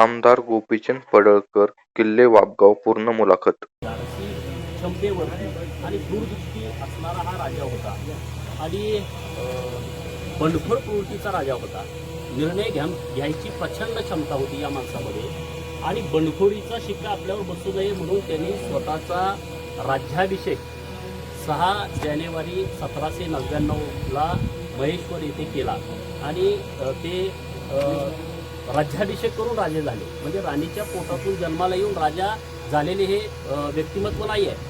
आमदार गोपीचंद पडळकर किल्ले वापगाव पूर्ण मुलाखत. क्षमतेवरती आणि दूरदृष्टी असणारा हा राजा होता आणि बंडखोर प्रवृत्तीचा राजा होता. निर्णय घ्या घ्यायची प्रचंड क्षमता होती या माणसामध्ये. आणि बंडखोरीचा शिक्का आपल्यावर बसू नये म्हणून त्यांनी स्वतःचा राज्याभिषेक सहा जानेवारी सतराशे नव्याण्णवला महेश्वर येथे केला. आणि ते राज्याभिषेक करून राजे झाले. म्हणजे राणीच्या पोटातून जन्माला येऊन राजा झालेले हे व्यक्तिमत्व नाही आहे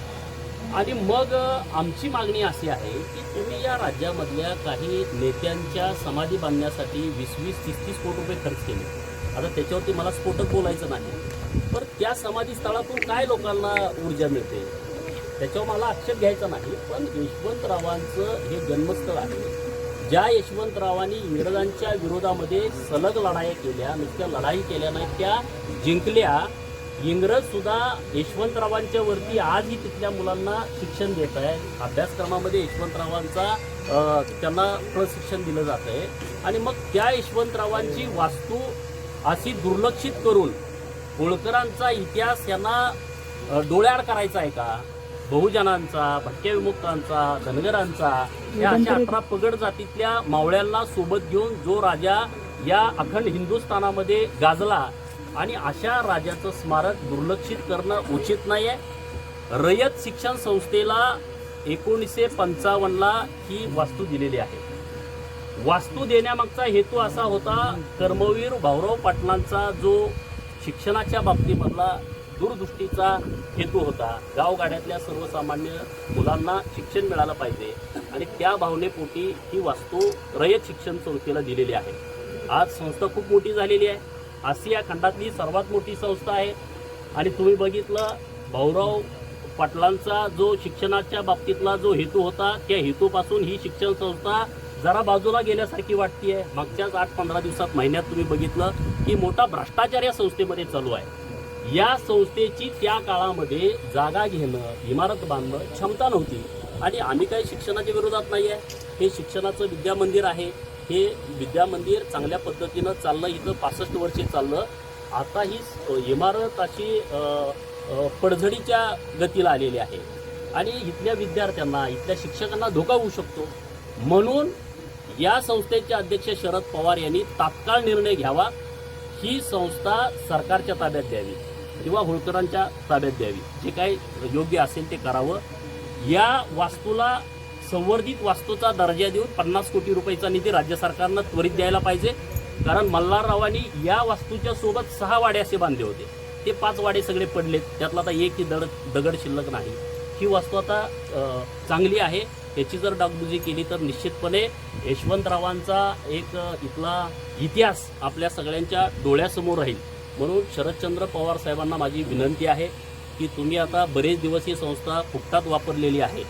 आणि मग आमची मागणी अशी आहे की तुम्ही या राज्यामधल्या काही नेत्यांच्या समाधी बांधण्यासाठी वीस वीस तीस तीस कोटी रुपये खर्च केले. आता त्याच्यावरती मला स्फोटक बोलायचं नाही. पण त्या समाधी स्थळातून काय लोकांना ऊर्जा मिळते? त्याच्यावर मला आक्षेप घ्यायचा नाही. पण यशवंतरावांचं हे जन्मस्थळ आहे. ज्या यशवंतरावांनी इंग्रजांच्या विरोधामध्ये सलग लढाई केल्या नुसत्या लढाई केल्या नाहीत त्या जिंकल्या इंग्रज सुद्धा यशवंतरावांच्या वरती आजही तिथल्या मुलांना शिक्षण देत आहे. अभ्यासक्रमामध्ये यशवंतरावांचा त्यांना प्रशिक्षण दिलं जात आहे. आणि मग त्या यशवंतरावांची वास्तू अशी दुर्लक्षित करून होळकरांचा इतिहास यांना डोळ्याआड करायचा आहे का? बहुजनांचा भटक्या विमुक्तांचा धनगरांचा या अशा अठरा पगड जातीतल्या मावळ्यांना सोबत घेऊन जो राजा या अखंड हिंदुस्थानामध्ये गाजला आणि अशा राजाचं स्मारक दुर्लक्षित करणं उचित नाही आहे रयत शिक्षण संस्थेला एकोणीसशे पंचावन्नला ही वास्तू दिलेली आहे. वास्तू देण्यामागचा हेतू असा होता कर्मवीर भाऊराव पाटलांचा जो शिक्षणाच्या बाबतीमधला दूरदृष्टीचा हेतू होता. गावगाड्यातल्या सर्वसामान्य मुलांना शिक्षण मिळालं पाहिजे आणि त्या भावनेपोटी ही वास्तू रयत शिक्षण संस्थेला दिलेली आहे. आज संस्था खूप मोठी झालेली आहे. आशिया खंडातली सर्वात मोठी संस्था आहे. आणि तुम्ही बघितलं भाऊराव पाटलांचा जो शिक्षणाच्या बाबतीतला जो हेतू होता त्या हेतूपासून ही शिक्षण संस्था जरा बाजूला गेल्यासारखी वाटतीये. मागच्याच आठ पंधरा दिवसात महिन्यात तुम्ही बघितलं की मोठा भ्रष्टाचार या संस्थेमध्ये चालू आहे. या संस्थेची त्या काळामध्ये जागा घेणं इमारत बांधणं क्षमता नव्हती. आणि आम्ही काही शिक्षणाच्या विरोधात नाही आहे हे शिक्षणाचं विद्यामंदिर आहे. हे विद्यामंदिर चांगल्या पद्धतीनं चाललं इथं पासष्ट वर्षे चाललं. आता ही इमारत अशी पडझडीच्या गतीला आलेली आहे. आणि इथल्या विद्यार्थ्यांना इथल्या शिक्षकांना धोका होऊ शकतो. म्हणून या संस्थेचे अध्यक्ष शरद पवार यांनी तात्काळ निर्णय घ्यावा. ही संस्था सरकारच्या ताब्यात द्यावी. किंवा होळकरांच्या ताब्यात द्यावी. जे काही योग्य असेल ते करावं. या वास्तूला संवर्धित वास्तूचा दर्जा देऊन पन्नास कोटी रुपयाचा निधी राज्य सरकारनं त्वरित द्यायला पाहिजे. कारण मल्हाररावांनी या वास्तूच्या सोबत सहा वाडे असे बांधले होते. ते पाच वाडे सगळे पडलेत. त्यातला आता एकही दड दगड शिल्लक नाही. ही वास्तू आता चांगली आहे. त्याची जर डागडुजी केली तर निश्चितपणे यशवंतरावांचा एक इथला इतिहास आपल्या सगळ्यांच्या डोळ्यासमोर राहील. म्हणून शरदचंद्र पवार साहेबांना माझी विनंती आहे की तुम्ही आता बरेच दिवस ही संस्था फुकटात वापरलेली आहे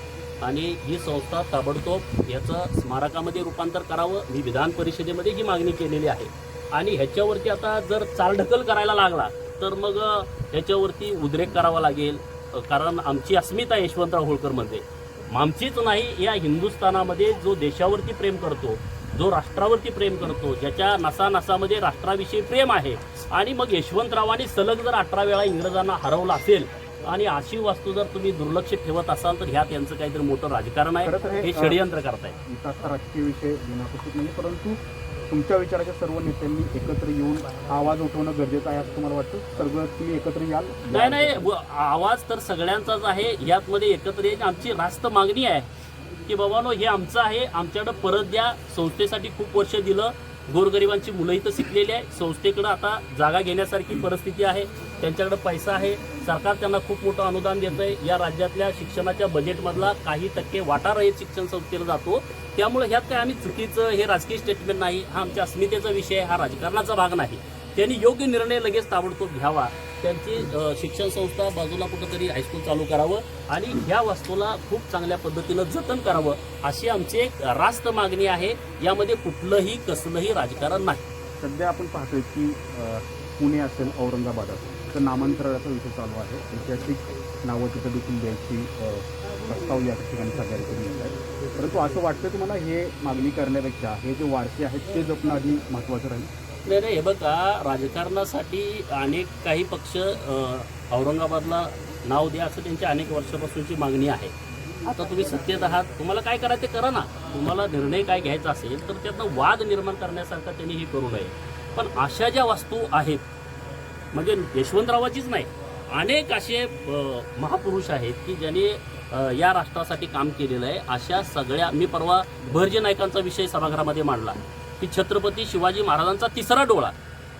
आणि ही संस्था ताबडतोब याचं स्मारकामध्ये रूपांतर करावं मी विधान परिषदेमध्ये ही मागणी केलेली आहे. आणि ह्याच्यावरती आता जर चालढकल करायला लागला तर मग ह्याच्यावरती उद्रेक करावा लागेल. कारण आमची अस्मिता यशवंतराव होळकरमध्ये. आमचीच नाही या हिंदुस्थानामध्ये जो देशावरती प्रेम करतो जो राष्ट्रावरती प्रेम करतो ज्याच्या नसा नसामध्ये राष्ट्राविषयी प्रेम आहे. आणि मग यशवंतरावांनी सलग जर अठरा वेळा इंग्रजांना हरवलं असेल आणि अशी वास्तू जर तुम्ही दुर्लक्षित ठेवत असाल तर ह्यात यांचं काहीतरी मोठं राजकारण आहे. हे, षडयंत्र करताय राजकीय विषय नाही परंतु तुमच्या विचाराच्या सर्व नेत्यांनी एकत्र येऊन आवाज उठवणं गरजेचं आहे असं तुम्हाला वाटतं? सगळं तुम्ही एकत्र याल? नाही नाही आवाज तर सगळ्यांचाच आहे. यातमध्ये एकत्र येण्याची आमची रास्त मागणी आहे. की बाबानो हे आमचं आहे आमच्याकडं परत द्या. संस्थेसाठी खूप वर्ष दिलं. गोरगरिबांची मुलं इथं शिकलेली आहे. संस्थेकडं आता जागा घेण्यासारखी परिस्थिती आहे. त्यांच्याकडं पैसा आहे. सरकार त्यांना खूप मोठं अनुदान देतं आहे या राज्यातल्या शिक्षणाच्या बजेटमधला काही टक्के वाटा रहित शिक्षण संस्थेला जातो. त्यामुळे ह्यात काय आम्ही चुकीचं हे राजकीय स्टेटमेंट नाही. हा आमच्या अस्मितेचा विषय हा राजकारणाचा भाग नाही. त्यांनी योग्य निर्णय लगेच ताबडतोब घ्यावा. त्यांची शिक्षण संस्था बाजूला कुठंतरी हायस्कूल चालू करावं आणि ह्या वास्तूला खूप चांगल्या पद्धतीनं जतन करावं अशी आमची एक रास्त मागणी आहे. यामध्ये कुठलंही कसलंही राजकारण नाही. सध्या आपण पाहतोय की पुणे असेल औरंगाबाद असेल तर नामांतराचा विषय चालू आहे. ऐतिहासिक नावं तिथं देखील द्यायची प्रस्ताव या ठिकाणी सादर करून येत आहे परंतु असं वाटतं तुम्हाला हे मागणी करण्यापेक्षा हे जे वारसे आहेत ते जपणं आधी महत्त्वाचं राहील. नाही नाही हे बघा राजकारणासाठी अनेक काही पक्ष औरंगाबादला नाव द्या असं त्यांची अनेक वर्षापासूनची मागणी आहे. आता तुम्ही सत्तेत आहात तुम्हाला काय करायचं ते करा ना. तुम्हाला निर्णय काय घ्यायचा असेल तर त्यातनं वाद निर्माण करण्यासारखा त्यांनी हे करू नये. पण अशा ज्या वस्तू आहेत म्हणजे यशवंतरावाचीच नाही अनेक असे महापुरुष आहेत की ज्यांनी या राष्ट्रासाठी काम केलेलं आहे. अशा सगळ्या मी परवा भरजे नायकांचा विषय सभागृहामध्ये मांडला. की छत्रपती शिवाजी महाराजांचा तिसरा डोळा.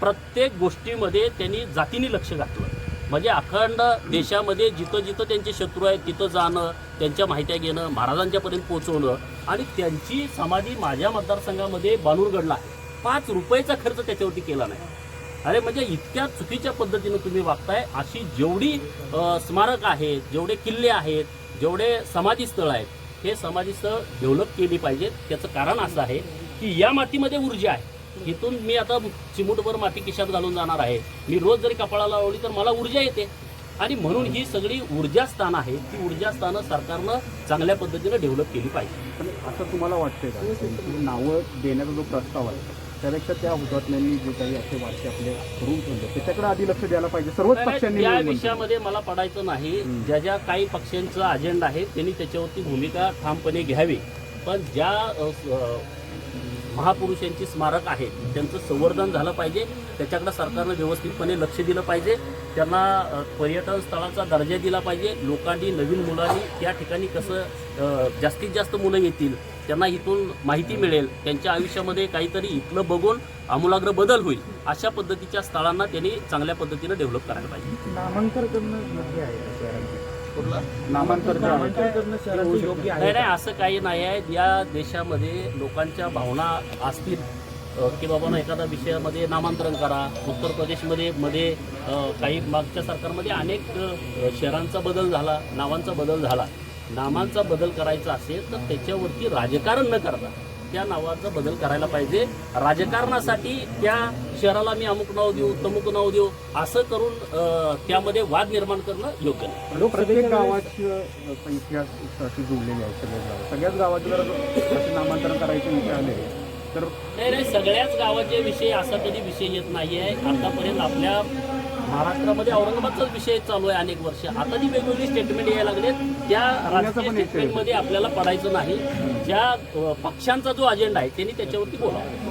प्रत्येक गोष्टीमध्ये त्यांनी जातीने लक्ष घातलं. म्हणजे अखंड देशामध्ये जिथं जिथं त्यांचे शत्रू आहेत तिथं जाणं त्यांच्या माहित्या घेणं महाराजांच्यापर्यंत पोहोचवणं आणि त्यांची समाधी माझ्या मतदारसंघामध्ये बानूरगडला पाच रुपयाचा खर्च त्याच्यावरती केला नाही. अरे म्हणजे इतक्या चुकीच्या पद्धतीनं तुम्ही वागताय अशी जेवढी स्मारक आहेत जेवढे किल्ले आहेत जेवढे समाधी स्थळ आहेत हे समाधीस्थळ डेव्हलप केली पाहिजेत. त्याचं कारण असं आहे की या मातीमध्ये ऊर्जा आहे. इथून मी आता चिमूटभर माती खिशात घालून जाणार आहे. मी रोज जरी कपाळाला लावली तर मला ऊर्जा येते. आणि म्हणून ही सगळी ऊर्जा स्थानं आहेत ती ऊर्जा स्थानं सरकारनं चांगल्या पद्धतीनं डेव्हलप केली पाहिजे. पण असं तुम्हाला वाटतंय का? नावं देण्याचा जो प्रस्ताव आहे त्यापेक्षा त्या हुतात्म्यांनी जे काही असे वाक्य आपले करून ठेवले त्याच्याकडे आधी लक्ष द्यायला पाहिजे. सर्वच पक्षांनी या. विषयामध्ये मला पडायचं नाही. ज्या ज्या काही पक्षांचा अजेंडा आहे त्यांनी त्याच्यावरती भूमिका ठामपणे घ्यावी. पण ज्या महापुरुषांची स्मारक आहेत त्यांचं संवर्धन झालं पाहिजे. त्याच्याकडे सरकारनं व्यवस्थितपणे लक्ष दिलं पाहिजे. त्यांना पर्यटन स्थळाचा दर्जा दिला पाहिजे. लोकांनी नवीन मुलांनी त्या ठिकाणी कसं जास्तीत जास्त मुलं येतील त्यांना इथून माहिती मिळेल. त्यांच्या आयुष्यामध्ये काहीतरी इथलं बघून आमूलाग्र बदल होईल. अशा पद्धतीच्या स्थळांना त्यांनी चांगल्या पद्धतीनं डेव्हलप करायला पाहिजे. नामांतर करणं योग्य आहे नामांतर योग्य नाही नाही? असं काही नाही आहे. या देशामध्ये लोकांच्या भावना असतील की बाबा ना एखाद्या विषयामध्ये नामांतरण करा. उत्तर प्रदेशमध्ये मध्ये काही मागच्या सरकारमध्ये अनेक शहरांचा बदल झाला नावांचा बदल झाला. नामांचा बदल करायचा असेल तर त्याच्यावरती राजकारण न करता त्या नावाचा बदल करायला पाहिजे. राजकारणासाठी त्या शहराला मी अमुक नाव देऊ तमुक नाव देऊ असं करून त्यामध्ये वाद निर्माण करणं योग्य नाही. प्रत्येक गावाची जोडलेली आहे सगळ्याच सगळ्याच गावाचे जर नामांतरण करायचे विषय आले तर नाही नाही सगळ्याच गावाचे विषय असा कधी विषय येत नाही आहे आतापर्यंत आपल्या महाराष्ट्रामध्ये औरंगाबादचाच विषय चालू आहे अनेक वर्ष. आता जी वेगवेगळी स्टेटमेंट यायला लागलेत त्या राजकीय. स्टेटमेंटमध्ये आपल्याला पडायचं नाही. ज्या पक्षांचा जो अजेंडा आहे त्यांनी त्याच्यावरती बोलावं.